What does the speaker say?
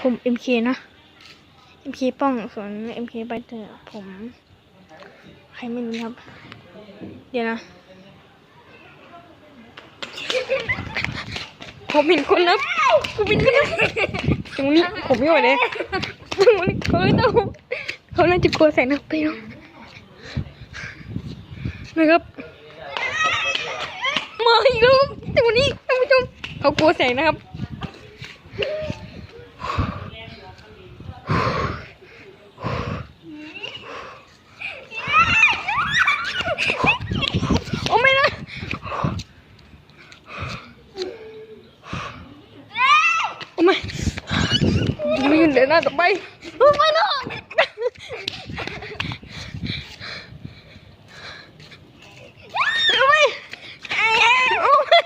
ผม MK นะ MK ป้องส่วน MK ไปเตอร์ผม ใครไม่รู้ครับ เดี๋ยวนะ ผมเห็นคนนะผมเห็นคนนะตรงนี้ผมไม่ไหวเลยตรงนี้เขาไม่ต้องเขาน่าจะกลัวแสงนะไปเนาะนะครับมาอีกแล้วต่วันนี้ท่านผู้ชมเขากลัวแสงนะครับ โอ้ไม่นะโอ้ ไม่ไม่ยืนเดินหน้าต่อไปโอ้ไม่นะโอ้ไม่โอ้ไม่